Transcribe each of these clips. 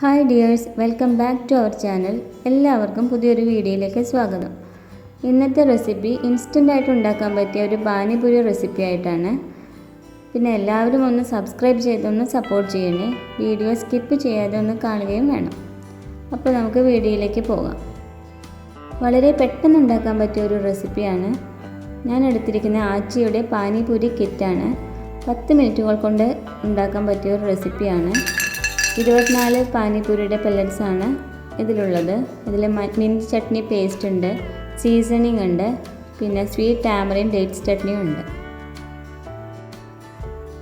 Hi dears welcome back to our channel. എല്ലാവർക്കും പുതിയൊരു വീഡിയോയിലേക്ക് സ്വാഗതം. ഇന്നത്തെ റെസിപ്പി ഇൻസ്റ്റന്റ് ആയിട്ട് ഉണ്ടാക്കാൻ പറ്റിയ ഒരു പാനിപുരി റെസിപ്പി ആയിട്ടാണ്. പിന്നെ എല്ലാവരും ഒന്ന് സബ്സ്ക്രൈബ് ചെയ്തൊന്ന് സപ്പോർട്ട് ചെയ്യണേ. വീഡിയോ സ്കിപ്പ് ചെയ്യാതെ ഒന്ന് കാണുകയും വേണം. അപ്പോൾ നമുക്ക് വീഡിയോയിലേക്ക് പോകാം. വളരെ പെട്ടെന്ന് ഉണ്ടാക്കാൻ പറ്റിയ ഒരു റെസിപ്പിയാണ്. ഞാൻ എടുത്തിരിക്കുന്ന ആച്ചിയുടെ പാനിപൂരി കിറ്റാണ്. പത്ത് മിനിറ്റുകൾ കൊണ്ട് ഉണ്ടാക്കാൻ പറ്റിയ ഒരു റെസിപ്പിയാണ്. ഇരുപത്തിനാല് പാനിപൂരിയുടെ പെല്ലറ്റ്സാണ് ഇതിലുള്ളത്. ഇതിൽ മിന്റ് ചട്നി പേസ്റ്റ് ഉണ്ട് സീസണിങ് ഉണ്ട് പിന്നെ സ്വീറ്റ് ടാമറിൻ ഡേറ്റ്സ് ചട്നിയും ഉണ്ട്.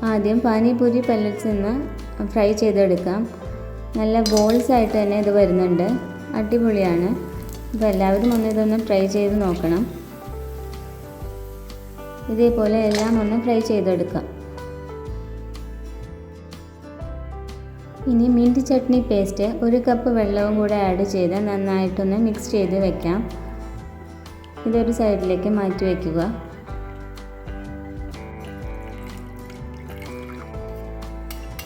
ആദ്യം പാനിപൂരി പെല്ലറ്റ്സ് ഒന്ന് ഫ്രൈ ചെയ്തെടുക്കാം. നല്ല ബോൾസ് ആയിട്ട് തന്നെ ഇത് വരുന്നുണ്ട്. അടിപൊളിയാണ്. അപ്പോൾ എല്ലാവരും ഒന്ന് ഇതൊന്ന് ട്രൈ ചെയ്ത് നോക്കണം. ഇതേപോലെ എല്ലാം ഒന്ന് ഫ്രൈ ചെയ്തെടുക്കാം. ഇനി മിന്റ് ചട്നി പേസ്റ്റ് ഒരു കപ്പ് വെള്ളവും കൂടെ ആഡ് ചെയ്ത് നന്നായിട്ടൊന്ന് മിക്സ് ചെയ്ത് വെക്കാം. ഇതൊരു സൈഡിലേക്ക് മാറ്റി വയ്ക്കുക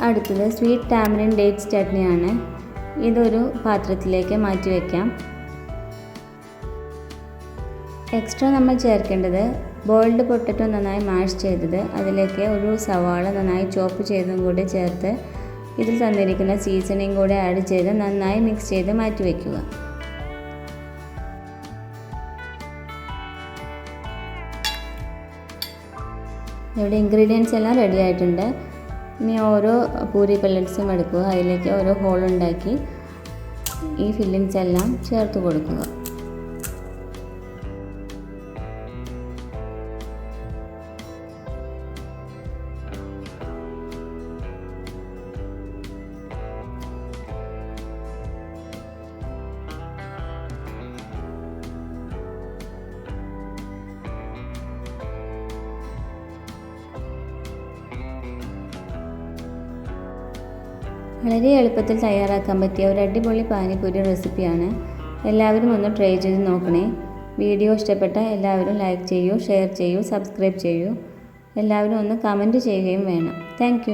അടുത്തത് സ്വീറ്റ് ടാമറിൻ ഡേറ്റ്സ് ചട്നിയാണ് ഇതൊരു പാത്രത്തിലേക്ക് മാറ്റി വയ്ക്കാം എക്സ്ട്രാ നമ്മൾ ചേർക്കേണ്ടത് ബോയിൽഡ് പൊട്ടറ്റോ നന്നായി മാഷ് ചെയ്തത് അതിലേക്ക് ഒരു സവാള നന്നായി ചോപ്പ് ചെയ്തും കൂടി ചേർത്ത് ഇതിൽ തന്നിരിക്കുന്ന സീസണിങ് കൂടെ ആഡ് ചെയ്ത് നന്നായി മിക്സ് ചെയ്ത് മാറ്റി വയ്ക്കുക ഇവിടെ ഇൻഗ്രീഡിയൻസ് എല്ലാം റെഡി ആയിട്ടുണ്ട്. ഇനി ഓരോ പൂരി പെല്ലറ്റ്സും എടുക്കുക. അതിലേക്ക് ഓരോ ഹോൾ ഉണ്ടാക്കി ഈ ഫില്ലിങ്സ് എല്ലാം ചേർത്ത് കൊടുക്കുക. വളരെ എളുപ്പത്തിൽ തയ്യാറാക്കാൻ പറ്റിയ ഒരു അടിപൊളി പാനിപ്പൂരി റെസിപ്പിയാണ്. എല്ലാവരും ഒന്ന് ട്രൈ ചെയ്ത് നോക്കണേ. വീഡിയോ ഇഷ്ടപ്പെട്ട എല്ലാവരും ലൈക്ക് ചെയ്യൂ ഷെയർ ചെയ്യൂ സബ്സ്ക്രൈബ് ചെയ്യൂ. എല്ലാവരും ഒന്ന് കമന്റ് ചെയ്യുകയും വേണം. താങ്ക്